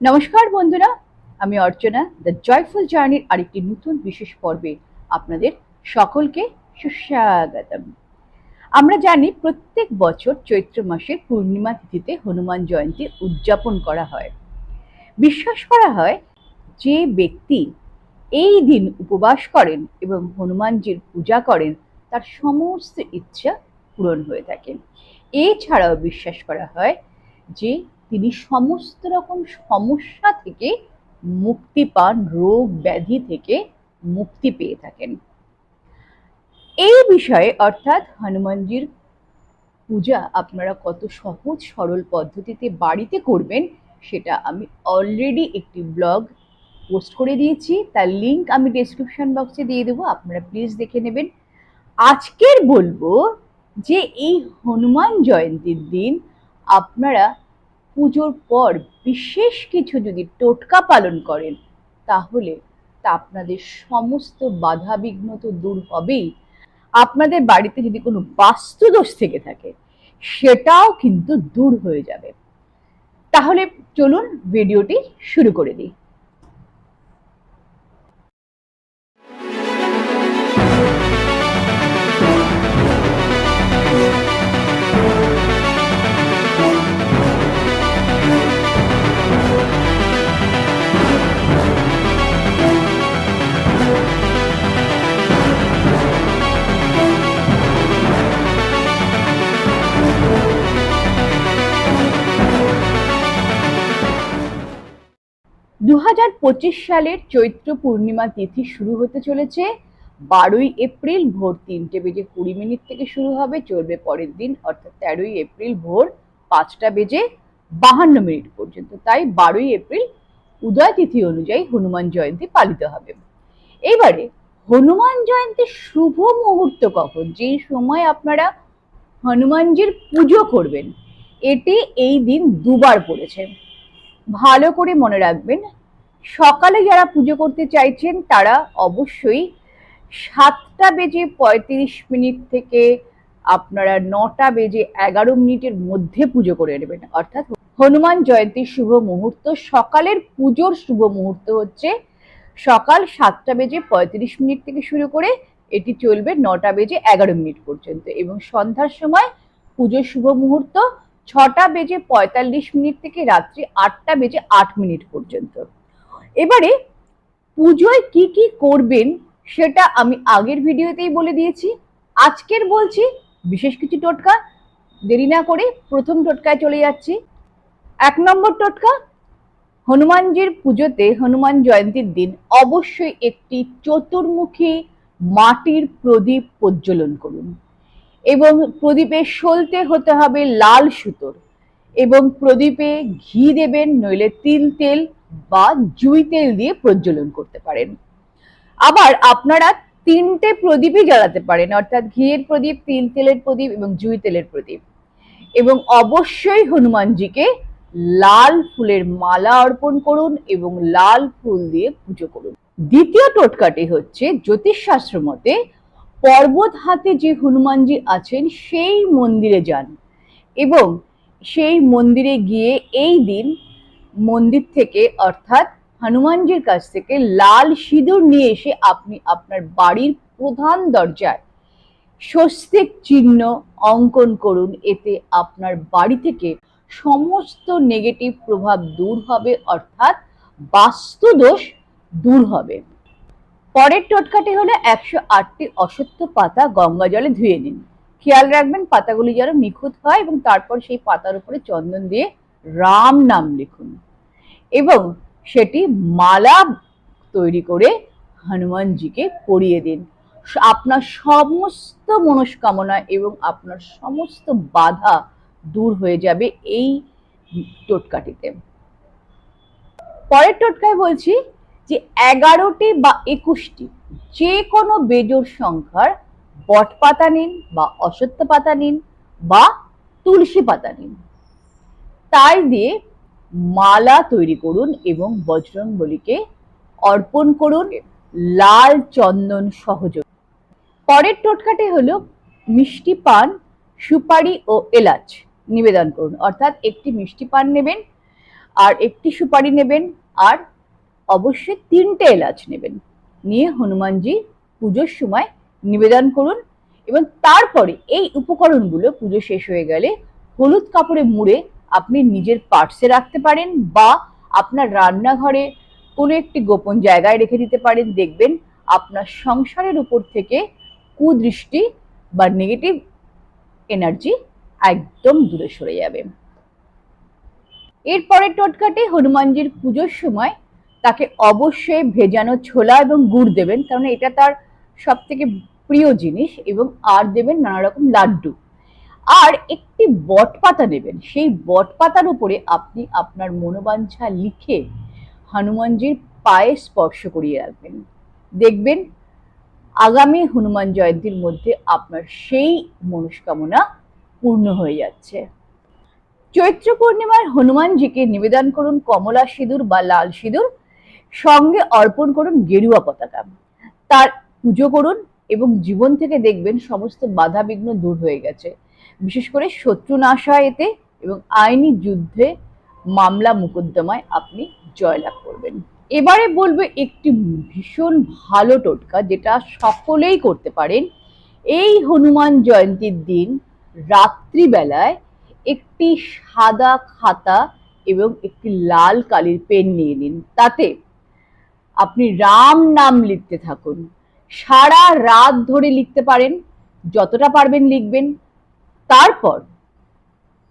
নমস্কার বন্ধুরা, আমি অর্চনা দ্য জয়ফুল জার্নির আরেকটি নতুন বিশেষ পর্বে আপনাদের সকলকে সুস্বাগতম। আমরা জানি প্রত্যেক বছর চৈত্র মাসের পূর্ণিমা তিথিতে হনুমান জয়ন্তী উদযাপন করা হয়। বিশ্বাস করা হয় যে ব্যক্তি এই দিন উপবাস করেন এবং হনুমানজির পূজা করেন, তার সমস্ত ইচ্ছা পূরণ হয়ে থাকে। এছাড়াও বিশ্বাস করা হয় যে তিনি সমস্ত রকম সমস্যা থেকে মুক্তি পান, রোগ ব্যাধি থেকে মুক্তি পেয়ে থাকেন। এই বিষয়ে অর্থাৎ হনুমানজির পূজা আপনারা কত সহজ, সরল পদ্ধতিতে বাড়িতে করবেন, সেটা আমি অলরেডি একটি ব্লগ পোস্ট করে দিয়েছি। তার লিংক আমি ডেসক্রিপশন বক্সে দিয়ে দেবো, আপনারা প্লিজ দেখে নেবেন। আজকের বলব যে এই হনুমান জয়ন্তীর দিন আপনারা পুজোর পর বিশেষ কিছু যদি টোটকা পালন করেন, তাহলে তা আপনাদের সমস্ত বাধা বিঘ্ন তো দূর হবেই। আপনাদের বাড়িতে যদি কোনো বাস্তুদোষ থেকে থাকে, সেটাও কিন্তু দূর হয়ে যাবে। তাহলে চলুন ভিডিওটি শুরু করে দিই। দু হাজার পঁচিশ সালের চৈত্র পূর্ণিমা তিথি শুরু হতে চলেছে। বারোই এপ্রিল ভোর তিনটে বেজে কুড়ি মিনিট থেকে শুরু হবে, চলবে পরের দিন, অর্থাৎ তেরোই এপ্রিল ভোর পাঁচটা বেজে বাহান্ন মিনিট পর্যন্ত। তাই বারোই এপ্রিল উদয় তিথি অনুযায়ী হনুমান জয়ন্তী পালিত হবে। এবারে হনুমান জয়ন্তীর শুভ মুহূর্ত কখন? যেই সময় আপনারা হনুমানজির পুজো করবেন, এটি এই দিন দুবার পড়েছে। ভালো করে মনে রাখবেন সকালে যারা পুজো করতে চাইছেন, তারা অবশ্যই সাতটা বেজে পঁয়ত্রিশ মিনিট থেকে আপনারা নটা বেজে এগারো মিনিটের মধ্যে পুজো করে নেবেন। অর্থাৎ হনুমান জয়ন্তীর শুভ মুহূর্ত, সকালের পুজোর শুভ মুহূর্ত হচ্ছে সকাল সাতটা বেজে পঁয়ত্রিশ মিনিট থেকে শুরু করে এটি চলবে নটা বেজে এগারো মিনিট পর্যন্ত এবং সন্ধ্যার সময় পুজোর শুভ মুহূর্ত ছটা বেজে পঁয়তাল্লিশ মিনিট থেকে রাত্রি আটটা বেজে আট মিনিট পর্যন্ত। এবারে পুজোয় কি কি করবেন সেটা আমি আগের ভিডিওতেই বলে দিয়েছি। আজকের বলছি বিশেষ কিছু টোটকা। দেরি না করে প্রথম টোটকায় চলে যাচ্ছি। এক নম্বর টোটকা, হনুমানজির পুজোতে হনুমান জয়ন্তীর দিন অবশ্যই একটি চতুর্মুখী মাটির প্রদীপ প্রজ্বলন করুন এবং প্রদীপে সলতে হতে হবে লাল সুতোর এবং প্রদীপে ঘি দেবেন নইলে তিল তেল বা জুই তেল দিয়ে প্রজ্বলন করতে পারেন। আবার আপনারা তিনটে প্রদীপই জ্বালাতে পারেন, অর্থাৎ ঘিয়ের প্রদীপ, তিল তেলের প্রদীপ এবং জুই তেলের প্রদীপ। এবং অবশ্যই হনুমানজিকে লাল ফুলের মালা অর্পণ করুন এবং লাল ফুল দিয়ে পুজো করুন। দ্বিতীয় টোটকাটি হচ্ছে জ্যোতিষশাস্ত্র মতে পর্বত হাতে যে হনুমানজি আছেন, সেই মন্দিরে যান। এবং সেই মন্দিরে গিয়ে এই দিন মন্দির থেকে, অর্থাৎ হনুমানজির কাছ থেকে লাল সিঁদুর নিয়ে এসে আপনি আপনার বাড়ির প্রধান দরজায় স্বস্তিক চিহ্ন অঙ্কন করুন। এতে আপনার বাড়ি থেকে সমস্ত নেগেটিভ প্রভাব দূর হবে, অর্থাৎ বাস্তুদোষ দূর হবে। পরের টোটকাটি হলো একশো আটটি অসত্য পাতা গঙ্গা জলে ধুয়ে নিন। খেয়াল রাখবেন, পাতাগুলি যেন নিখুঁত হয় এবং তারপর সেই পাতার উপরে চন্দন দিয়ে রাম নাম লিখুন। এবং সেটি মালা তৈরি করে হনুমানজিকে পরিয়ে দিন। আপনার সমস্ত মনস্কামনা এবং আপনার সমস্ত বাধা দূর হয়ে যাবে এই টোটকাটিতে। পরের টোটকায় বলছি যে এগারোটি বা একুশটি যে কোনো বেজোর সংখ্যার বট পাতা নিন বা অসত্য পাতা নিন বা তুলসী পাতা নিন। তাই দিয়ে মালা তৈরি করুন এবং বজরং বলিকে অর্পণ করুন। লাল চন্দন সহযোগ পরের টোটকাটি হলো মিষ্টি পান, সুপারি ও এলাচ নিবেদন করুন। অর্থাৎ একটি মিষ্টি পান নেবেন আর একটি সুপারি নেবেন আর অবশ্যই তিনটে এলাচ নেবেন। নিয়ে হনুমানজি পুজোর সময় নিবেদন করুন এবং তারপরে এই উপকরণগুলো পুজো শেষ হয়ে গেলে হলুদ কাপড়ে মুড়ে আপনি নিজের পার্টসে রাখতে পারেন বা আপনার রান্নাঘরে কোনো একটি গোপন জায়গায় রেখে দিতে পারেন। দেখবেন আপনার সংসারের উপর থেকে কুদৃষ্টি বা নেগেটিভ এনার্জি একদম দূরে সরে যাবে। এরপরের টোটকাটি হনুমানজির পুজোর সময় তাকে অবশ্যই ভেজানো ছোলা এবং গুড় দেবেন কারণ এটা তার সব থেকে প্রিয় জিনিস এবং আর দেবেন নানা রকম লাড্ডু। আর একটি বট পাতা নেবেন। সেই বট পাতার উপরে আপনি আপনার মনোবাঞ্ছা লিখে হনুমানজির পায়ে স্পর্শ করিয়ে রাখবেন। দেখবেন আগামী হনুমান জয়ন্তীর মধ্যে আপনার সেই মনস্কামনা পূর্ণ হয়ে যাচ্ছে। চৈত্র পূর্ণিমার হনুমানজিকে নিবেদন করুন কমলা সিঁদুর বা লাল সিঁদুর, সঙ্গে অর্পণ করুন গেরুয়া পতাকা। তার পুজো করুন এবং জীবন থেকে দেখবেন সমস্ত বাধা বিঘ্ন দূর হয়ে গেছে। বিশেষ করে শত্রু নাশ এতে এবং আইনি যুদ্ধে মামলা মোকদ্দমায় আপনি জয়লাভ করবেন। এবারে বলব একটি ভীষণ ভালো টোটকা যেটা সকলেই করতে পারেন। এই হনুমান জয়ন্তীর দিন রাত্রিবেলায় একটি সাদা খাতা এবং একটি লাল কালির পেন নিয়ে নিন। তাতে আপনি রাম নাম লিখতে থাকুন। সারা রাত ধরে লিখতে পারেন। যতটা পারবেন লিখবেন। তারপর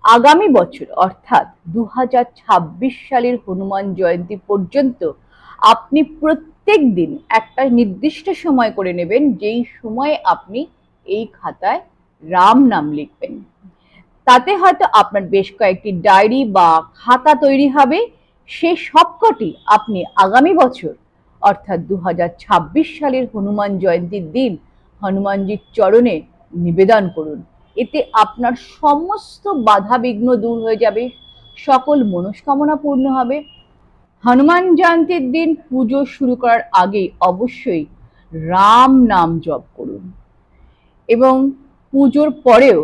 আগামী বছর, অর্থাৎ দু হাজার ছাব্বিশ সালের হনুমান জয়ন্তী পর্যন্ত আপনি প্রত্যেক দিন একটা নির্দিষ্ট সময় করে নেবেন, যেই সময়ে আপনি এই খাতায় রাম নাম লিখবেন। তাতে হয়তো আপনার বেশ কয়েকটি ডায়েরি বা খাতা তৈরি হবে। সে সবকটি আপনি আগামী বছর, অর্থাৎ দু হাজার ছাব্বিশ সালের হনুমান জয়ন্তীর দিন হনুমানজির চরণে নিবেদন করুন। এতে আপনার সমস্ত বাধা বিঘ্ন দূর হয়ে যাবে, সকল মনস্কামনা পূর্ণ হবে। হনুমান জয়ন্তীর দিন পুজো শুরু করার আগে অবশ্যই রাম নাম জপ করুন। এবং পুজোর পরেও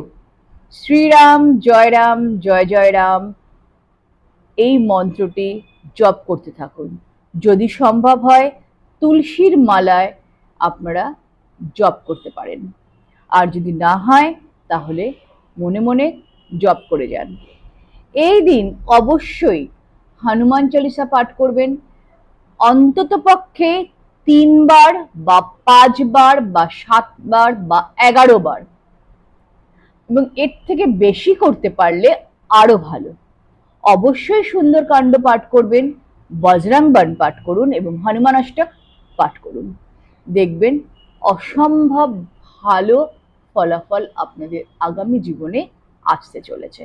শ্রীরাম, জয়রাম, জয় জয় রাম এই মন্ত্রটি জপ করতে থাকুন। যদি সম্ভব হয়, তুলসীর মালায় আপনারা জপ করতে পারেন। আর যদি না হয় তাহলে মনে মনে জপ করে যান। এই দিন অবশ্যই হনুমান চালিসা পাঠ করবেন। অন্তত পক্ষে তিনবার বা পাঁচবার বা সাতবার বা এগারো বার এবং এর থেকে বেশি করতে পারলে আরও ভালো। অবশ্যই সুন্দরকাণ্ড পাঠ করবেন, বজরাং বান পাঠ করুন এবং হনুমান অষ্টক পাঠ করুন। দেখবেন অসম্ভব ভালো ফলাফল আপনাদের আগামী জীবনে আসতে চলেছে।